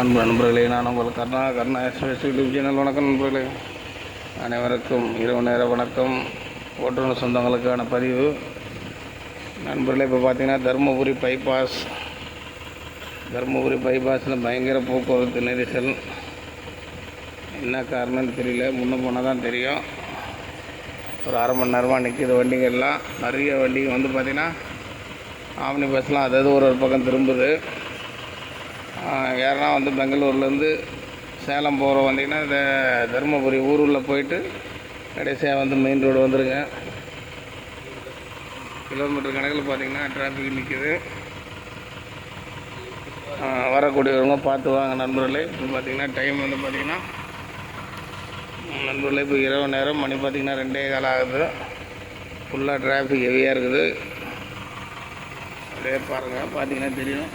அன்பு நண்பர்களே நான் உங்கள் Karna Karna express YouTube channel வணக்கம் நண்பர்களே. அனைவருக்கும் இரவு நேர வணக்கம். ஓட்டுநர் சொந்தங்களுக்கான பதிவு. நண்பர்களே இப்போ பார்த்தீங்கன்னா தருமபுரி பைபாஸ் தருமபுரி பைபாஸில் பயங்கர போக்குவரத்து நெரிசல். என்ன காரணம்னு தெரியல. முன்னே போனால் தான் தெரியும். ஒரு அரை மணி நேரமாக நிற்கிது வண்டிகள்லாம். நிறைய வண்டிங்க வந்து பார்த்திங்கன்னா ஆம்னி பஸ்லாம் அதாவது ஒரு ஒரு பக்கம் திரும்புது. யாருன்னா வந்து பெங்களூர்லேருந்து சேலம் போகிற வந்தீங்கன்னா இந்த தருமபுரி ஊருள்ள போயிட்டு கடைசியாக வந்து மெயின் ரோடு வந்துருங்க. கிலோமீட்டர் கணக்கில் பார்த்தீங்கன்னா டிராஃபிக் நிற்கிது வரக்கூடியவங்க பார்த்து வாங்க நண்பர்களே. இப்போ பார்த்தீங்கன்னா டைம் வந்து பார்த்தீங்கன்னா நண்பர்களே இப்போ இரவு நேரம். மணி பார்த்தீங்கன்னா ரெண்டே காலம் ஆகுது. ஃபுல்லாக டிராஃபிக் ஹெவியாக இருக்குது. அப்படியே பாருங்கள் பார்த்தீங்கன்னா தெரியும்.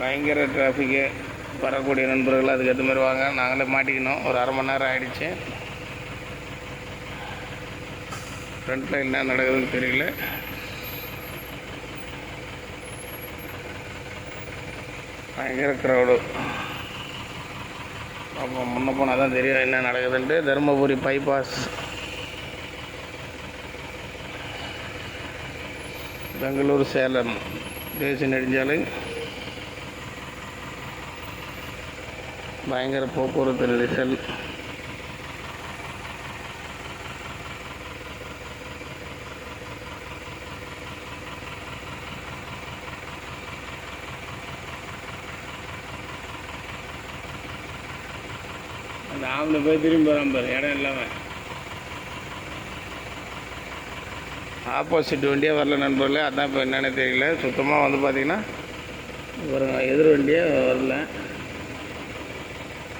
பயங்கர டிராஃபிக்கு வரக்கூடிய நண்பர்கள் அதுக்கு ஏற்ற மாதிரி வாங்க. நாங்களே மாட்டிக்கணும் ஒரு அரை மணி நேரம் ஆகிடுச்சு ஃப்ரண்ட்டில் என்ன நடக்குதுன்னு தெரியல. பயங்கர க்ரௌடு அப்போ முன்ன போனால் தான் தெரியும் என்ன நடக்குதுன்ட்டு. தருமபுரி பைபாஸ் பெங்களூர் சேலம். தேசிய நெடுஞ்சாலை. பயங்கர போக்குவரத்து நெரிசல். அந்த ஆம்பளை போய் திரும்பி போகிறான் பாரு இடம் இல்லாமல் ஆப்போசிட் வண்டியே வரல நண்பர்களே அதான் இப்போ என்னென்னு தெரியல. சுத்தமாக வந்து பார்த்தீங்கன்னா ஒரு எதிர் வண்டியே வரல.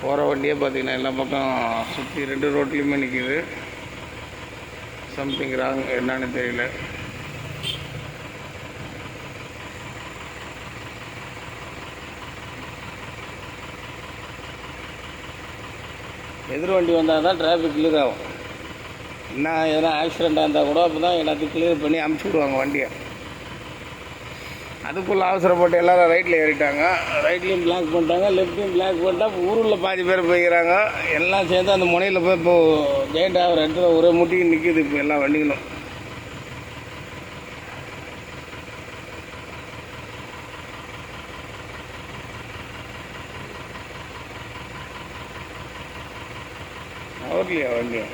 போகிற வண்டியே பார்த்தீங்கன்னா எல்லா பக்கம் சுற்றி ரெண்டு ரோட்லேயுமே நிற்கிது சம்திங் ராங் என்னன்னு தெரியல. எதிர் வண்டி வந்தால் தான் டிராஃபிக் கிளியர் ஆகும். என்ன எதனா ஆக்சிடெண்ட்டாக இருந்தால் கூட அப்போ தான் எல்லாத்தையும் கிளியர் பண்ணி அமுச்சு விடுவாங்க வண்டியை. அதுக்குள்ளே அவசரப்பட்டு எல்லாரும் ரைட்டில் ஏறிட்டாங்க. ரைட்லேயும் பிளாக் பண்ணிட்டாங்க லெஃப்ட்லேயும் பிளாக் பண்ணிட்டா ஊரில் பாதி பேர் போய்க்கிறாங்க. எல்லாம் சேர்ந்து அந்த முனையில் போய் இப்போ ஜெயிண்ட் ஆகிற இடத்துல ஒரே முட்டியும் நிற்கிது இப்போ எல்லா வண்டிகளும். அவர்லையா வண்டியா?